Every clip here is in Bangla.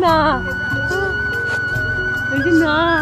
না। না।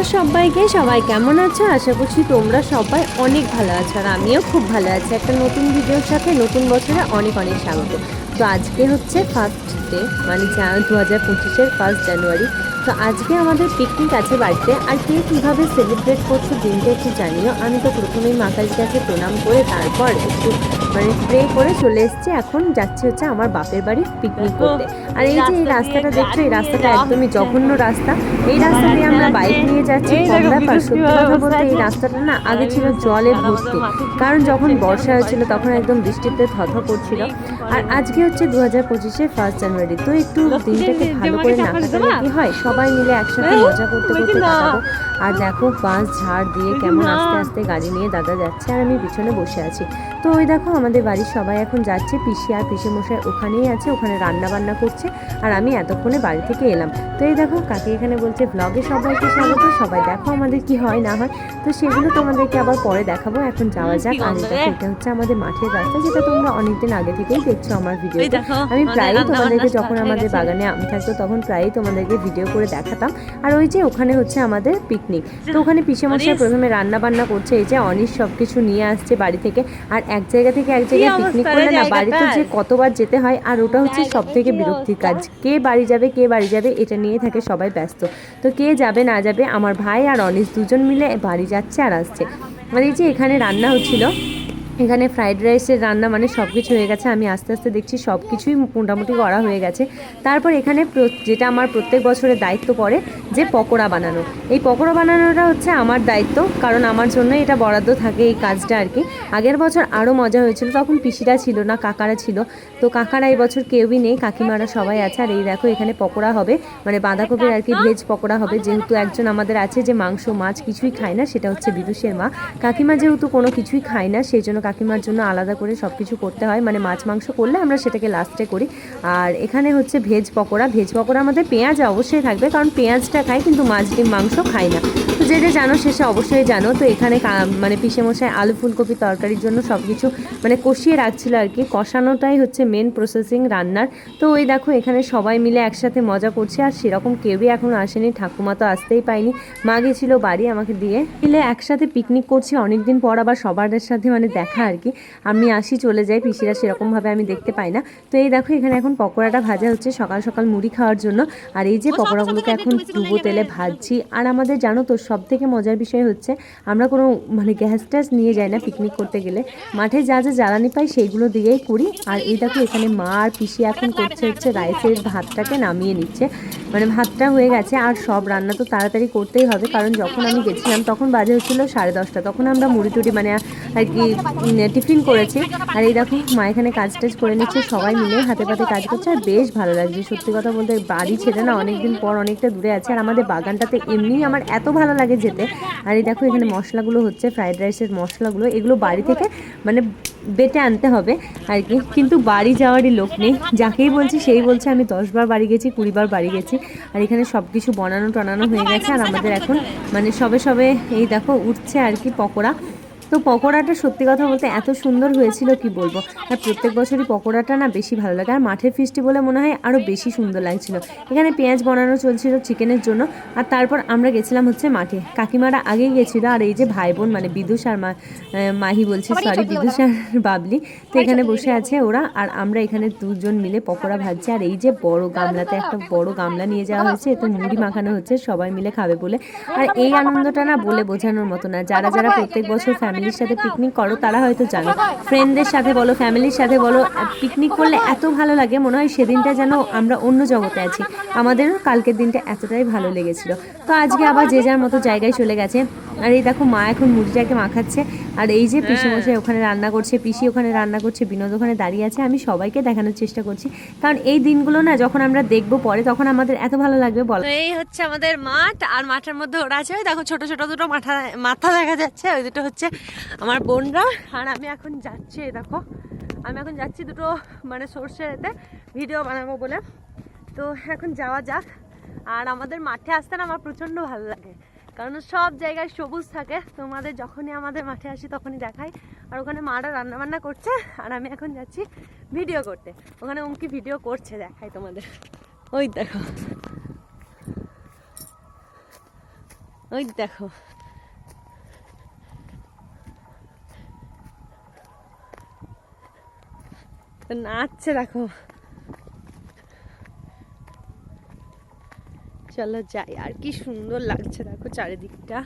নমস্কার সবাইকে, সবাই কেমন আছো? আশা করছি তোমরা সবাই অনেক ভালো আছো আর আমিও খুব ভালো আছি। একটা নতুন ভিডিওর সাথে নতুন বছরে অনেক অনেক স্বাগত। তো আজকে হচ্ছে ফার্স্ট ডে মানে দু হাজার পঁচিশের ফার্স্ট জানুয়ারি তো আজকে আমাদের পিকনিক আছে বাড়িতে। আর কে কীভাবে সেলিব্রেট করছ দিনটা একটু জানিও। আমি তো প্রথমেই মা কালীটাকে প্রণাম করে তারপর একটু মানে প্রে করে চলে এসেছি। এখন যাচ্ছি হচ্ছে আমার বাপের বাড়ি পিকনিক করতে। আর এই যে এই রাস্তাটা দেখছ এই রাস্তাটা একদমই জঘন্য রাস্তা। এই রাস্তা দিয়ে আমরা বাইক নিয়ে যাচ্ছি। কম ব্যাপার? সত্যি কথা বলতে এই রাস্তাটা না আগে ছিল জলে ভর্তি। কারণ যখন বর্ষা হয়েছিল তখন একদম বৃষ্টিতে থথ করছিল। আর আজকে হচ্ছে দু হাজার পঁচিশে ফার্স্ট জানুয়ারি তো একটু দিনটাকে ভালো করে না কাটালে কি হয় সবাই মিলে একসাথে মজা করতে করতে কাটাবো আর দেখো বাঁশ ঝাড় দিয়ে কেমন আস্তে আস্তে গাড়ি নিয়ে দাদা যাচ্ছে আর আমি পিছনে বসে আছি। তো ওই দেখো আমাদের বাড়ির সবাই এখন যাচ্ছে পিসি আর পিসে মশাই ওখানেই আছে ওখানে রান্না বান্না করছে আর আমি এতক্ষণে বাড়ি থেকে এলাম। তো এই দেখো কাকি এখানে বলছে ব্লগে সবাইকে স্বাগত সবাই দেখো আমাদের কি হয় না হয়? তো সেগুলো তোমাদেরকে আবার পরে দেখাবো এখন যাওয়া যাক। আর এটা হচ্ছে আমাদের মাঠের রাস্তা যেটা তোমরা অনেকদিন আগে থেকেই দেখছ আমার ভিডিও আমি প্রায়ই তোমাদেরকে যখন আমাদের বাগানে আম থাকতো তখন প্রায়ই তোমাদেরকে ভিডিও করে দেখাতাম। আর ওই যে ওখানে হচ্ছে আমাদের পিকনিক তো ওখানে পিসে মশাই প্রথমে রান্না বান্না করছে এই যে অনিশ সব কিছু নিয়ে আসছে বাড়ি থেকে। আর এক জায়গা থেকে এক জায়গায় পিকনিক অবস্থা রে করলে না বাড়িতে যে কতবার যেতে হয় আর ওটা হচ্ছে সব থেকে বিরক্তির কাজ। কে বাড়ি যাবে কে বাড়ি যাবে এটা নিয়ে থাকে সবাই ব্যস্ত। তো কে যাবে না যাবে আমার ভাই আর অনিশ দুজন মিলে বাড়ি যাচ্ছে আর আসছে। মানে এই যে এখানে রান্না হচ্ছিল এখানে ফ্রাইড রাইসের রান্না মানে সব কিছু হয়ে গেছে। আমি আস্তে আস্তে দেখছি সব কিছুই মোটামুটি করা হয়ে গেছে। তারপর এখানে যেটা আমার প্রত্যেক বছরের দায়িত্ব পড়ে, যে পকোড়া বানানো। এই পকোড়া বানানোটা হচ্ছে আমার দায়িত্ব, কারণ আমার জন্য এটা বরাদ্দ থাকে এই কাজটা আর কি। আগের বছর আরও মজা হয়েছিল, তখন পিসিরা ছিল না, কাকারা ছিল। তো কাকারা এই বছর কেউই নেই, কাকিমারা সবাই আছে। আর এই দেখো, এখানে পকোড়া হবে মানে বাঁধাকপির আর কি ভেজ পকোড়া হবে। যেহেতু একজন আমাদের আছে যে মাংস, মাছ কিছুই খায় না, সেটা হচ্ছে বিদুষের মা। কাকিমা যেহেতু কোনো কিছুই খায় না, সেই জন্য কাকিমার জন্য আলাদা করে সব কিছু করতে হয়। মানে মাছ, মাংস করলে আমরা সেটাকে লাস্টে করি। আর এখানে হচ্ছে ভেজ পকোড়া। ভেজ পকোড়া আমাদের পেঁয়াজ অবশ্যই থাকবে, কারণ পেঁয়াজটা খাই কিন্তু মাছ ডিম, মাংস খাই না। তো যেটা জানো শেষে অবশ্যই জানো। তো এখানে মানে মশাই আলু ফুলকপি তরকারির জন্য সব কিছু মানে কষিয়ে রাখছিল আর কি। কষানোটাই হচ্ছে মেন প্রসেসিং রান্নার। তো ওই দেখো এখানে সবাই মিলে একসাথে মজা করছে। আর সেরকম কেউই এখন আসেনি। ঠাকুমা তো আসতেই পায়নি। মা গেছিল বাড়ি আমাকে দিয়ে। মিলে একসাথে পিকনিক করছি। অনেকদিন পর আবার সবার সাথে মানে দেখা আর কি। আমি আসি চলে যাই পিসিরা সেরকমভাবে আমি দেখতে পাই না। তো এই দেখো এখানে এখন পকোড়াটা ভাজা হচ্ছে সকাল সকাল মুড়ি খাওয়ার জন্য। আর এই যে পকোড়াগুলোকে এখন ডুবো তেলে ভাজছি। আর আমাদের জানো তো সব থেকে মজার বিষয় হচ্ছে আমরা কোনো মানে গ্যাস ট্যাস নিয়ে যাই না পিকনিক করতে গেলে। মাঠে যা যা জ্বালানি পাই সেইগুলো দিয়েই করি। আর এই দেখো এখানে মা আর পিসি এখন করছে হচ্ছে রাইসের ভাতটাকে নামিয়ে নিচ্ছে। মানে ভাতটা হয়ে গেছে আর সব রান্না তো তাড়াতাড়ি করতেই হবে। কারণ যখন আমি গেছিলাম তখন বাজে হচ্ছিল সাড়ে দশটা। তখন আমরা মুড়ি টুড়ি মানে আর কি টিফিন করেছি। আর এই দেখো, মা এখানে কাজ টাজ করে নিচ্ছে, সবাই মিলে হাতে পাতে কাজ করছে, আর বেশ ভালো লাগছে। সত্যি কথা বলতে বাড়ি ছেড়ে না অনেকদিন পর অনেকটা দূরে আছে, আর আমাদের বাগানটাতে এমনিই আমার এত ভালো লাগে যেতে। আর এই দেখো, এখানে মশলাগুলো হচ্ছে, ফ্রাইড রাইসের মশলাগুলো, এগুলো বাড়ি থেকে মানে বেটে আনতে হবে আর কি। কিন্তু বাড়ি যাওয়ারই লোক নেই, যাকেই বলছি সেই বলছে, আমি দশবার বাড়ি গেছি কুড়িবার বাড়ি গেছি। আর এখানে সব কিছু বনানো টনানো হয়ে গেছে, আর আমাদের এখন মানে সবে সবে এই দেখো, উঠছে আর কি পকোড়া। তো পকোড়াটা সত্যি কথা বলতে এত সুন্দর হয়েছিল কি বলব? আর প্রত্যেক বছরই পকোড়াটা না বেশি ভালো লাগে। আর মাঠের ফিস্টি বলে মনে হয় আরও বেশি সুন্দর লাগছিল। এখানে পেঁয়াজ বানানো চলছিল চিকেনের জন্য। আর তারপর আমরা গেছিলাম হচ্ছে মাঠে। কাকিমারা আগেই গেছিল। আর এই যে ভাই বোন মানে বিদুষ আর মা- মাহি বলছে সরি বিদুষ আর বাবলি। তো এখানে বসে আছে ওরা। আর আমরা এখানে দুজন মিলে পকোড়া ভাজছি। আর এই যে বড় গামলাতে একটা বড় গামলা নিয়ে যাওয়া হয়েছে। এতে মুড়ি মাখানো হচ্ছে। সবাই মিলে খাবে বলে। আর এই আনন্দটা না বলে বোঝানোর মতো না। যারা যারা প্রত্যেক বছর ফ্যামিলির সাথে পিকনিক করো তারা হয়তো জানো। ফ্রেন্ডদের সাথে বলো ফ্যামিলির সাথে বলো পিকনিক করলে এত ভালো লাগে মনে হয় সেদিনটা যেন আমরা অন্য জগতে আছি। আমাদেরও কালকের দিনটা এতটাই ভালো লেগেছিল। তো আজকে আবার যে যার মতো জায়গায় চলে গেছে। আর এই দেখো মা এখন মুড়িটাকে মাখাচ্ছে। আর এই যে পিসি মশাই ওখানে রান্না করছে পিসি ওখানে রান্না করছে বিনোদ ওখানে দাঁড়িয়ে আছে আমি সবাইকে দেখানোর চেষ্টা করছি। কারণ এই দিনগুলো না যখন আমরা দেখব পরে তখন আমাদের এত ভালো লাগবে বলো। এই হচ্ছে আমাদের মাঠ আর মাঠের মধ্যে ওরা আছে ওই দেখো ছোট ছোট দুটো মাথা মাথা দেখা যাচ্ছে ওই দুটো হচ্ছে আমার বোনরা। আর আমি এখন যাচ্ছি দেখো আমি এখন যাচ্ছি দুটো মানে সর্ষেতে ভিডিও বানাবো বলে। তো এখন যাওয়া যাক আর আমাদের মাঠে আসতে না আমার প্রচণ্ড ভালো লাগে। কারণ সব জায়গায় সবুজ থাকে। তোমাদের যখনই আমাদের মাঠে আসি তখনই দেখাই। আর ওখানে মারা রান্না বান্না করছে, আর আমি এখন যাচ্ছি ভিডিও করতে। ওখানে উমকি ভিডিও করছে, দেখাই তোমাদের। ওই দেখো। ওই দেখো। নাচছে, দেখো। চলো যাই, আর কি সুন্দর লাগছে দেখো চারিদিকটা।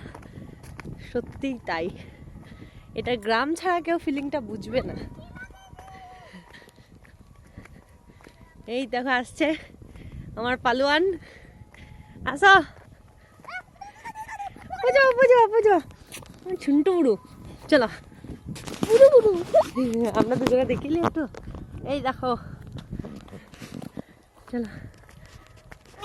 সত্যিই তাই। এটা গ্রাম ছাড়া কেউ ফিলিংটা বুঝবে না। এই দেখো আসছে আমার পালোয়ান। আসো। বুঝো বুঝো বুঝো ছুন্টু বুড়ু। চলো। বুড়ু বুড়ু। আমরা দুজনে দেখিলি একটু এই দেখো। চলো।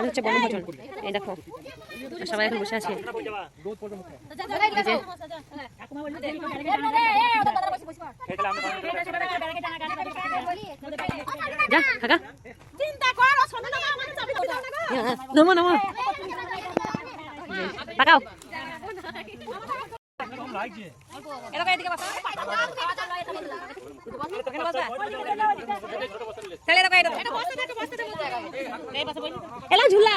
আমাদের হচ্ছে বনভোজন এই দেখো সবাই এখন বসে আছে যা। নমো নমো পাকাও এলা ঝুলা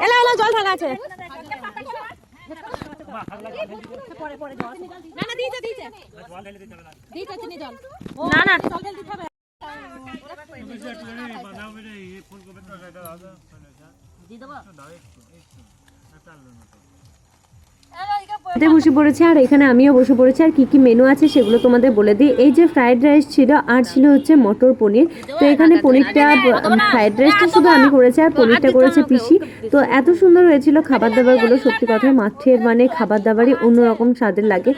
এলা এলা জল থাকা আছে না না দিয়েছে দিয়েছে খেতে বসে পড়েছে, আর এখানে আমিও বসে পড়েছি, আর কি কি মেনু আছে সেগুলো তোমাদের বলে দিই। এই যে ফ্রাইড রাইস ছিল, আর ছিল হচ্ছে মটর পনির। তো এখানে পনিরটা ফ্রাইড রাইসটা শুধু আমি করেছি, আর পনিরটা করেছে পিসি। তো এত সুন্দর হয়েছিল খাবার দাবারগুলো, সত্যি কথা মাঠের মানে খাবার দাবারই অন্যরকম স্বাদের লাগে।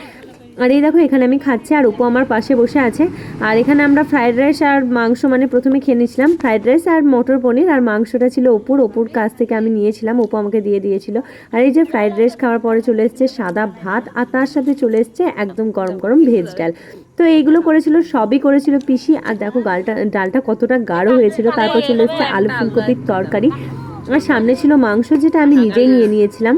আর এই দেখো, এখানে আমি খাচ্ছি আর উপু আমার পাশে বসে আছে। আর এখানে আমরা ফ্রাইড রাইস আর মাংস মানে প্রথমে খেয়ে নিয়েছিলাম। ফ্রাইড রাইস আর মটর পনির আর মাংসটা ছিল অপুর। অপুর কাছ থেকে আমি নিয়েছিলাম, অপু আমাকে দিয়ে দিয়েছিল। আর এই যে ফ্রাইড রাইস খাওয়ার পরে চলে এসছে সাদা ভাত আর তার সাথে চলে এসছে একদম গরম গরম ভেজ ডাল। তো এইগুলো করেছিল, সবই করেছিল পিসি। আর দেখো ডালটা ডালটা কতটা গাঢ় হয়েছিল। তারপর চলে এসছে আলু ফুলকপির তরকারি। আর সামনে ছিল মাংস, যেটা আমি নিজেই নিয়ে নিয়েছিলাম।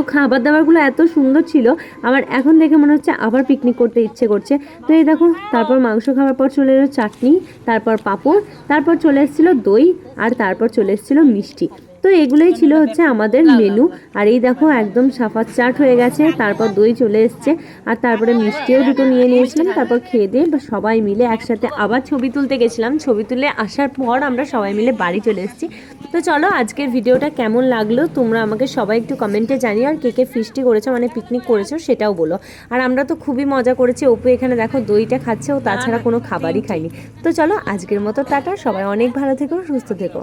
তো খাবার দাবারগুলো এত সুন্দর ছিল, আমার এখন দেখে মনে হচ্ছে আবার পিকনিক করতে ইচ্ছে করছে। তো এই দেখো তারপর মাংস খাওয়ার পর চলে এলো চাটনি, তারপর পাঁপড়, তারপর চলে এসেছিল দই, আর তারপর চলে এসেছিল মিষ্টি। তো এগুলোই ছিল হচ্ছে আমাদের মেনু আর এই দেখো একদম সাফাত চাট হয়ে গেছে তারপর দই চলে এসছে আর তারপরে মিষ্টিও দুটো নিয়ে নিয়েছিলাম তারপর খেয়ে দিয়ে সবাই মিলে একসাথে আবার ছবি তুলতে গেছিলাম। ছবি তুলে আসার পর আমরা সবাই মিলে বাড়ি চলে এসেছি। তো চলো আজকের ভিডিওটা কেমন লাগল তোমরা আমাকে সবাই একটু কমেন্টে জানিও আর কে কে ফিস্টি করেছ মানে পিকনিক করেছ সেটাও বলো। আর আমরা তো খুবই মজা করেছি অপু এখানে দেখো দইটা খাচ্ছে ও তাছাড়া কোনো খাবারই খাইনি তো চলো আজকের মতো টাটা সবাই অনেক ভালো থেকো সুস্থ থেকো।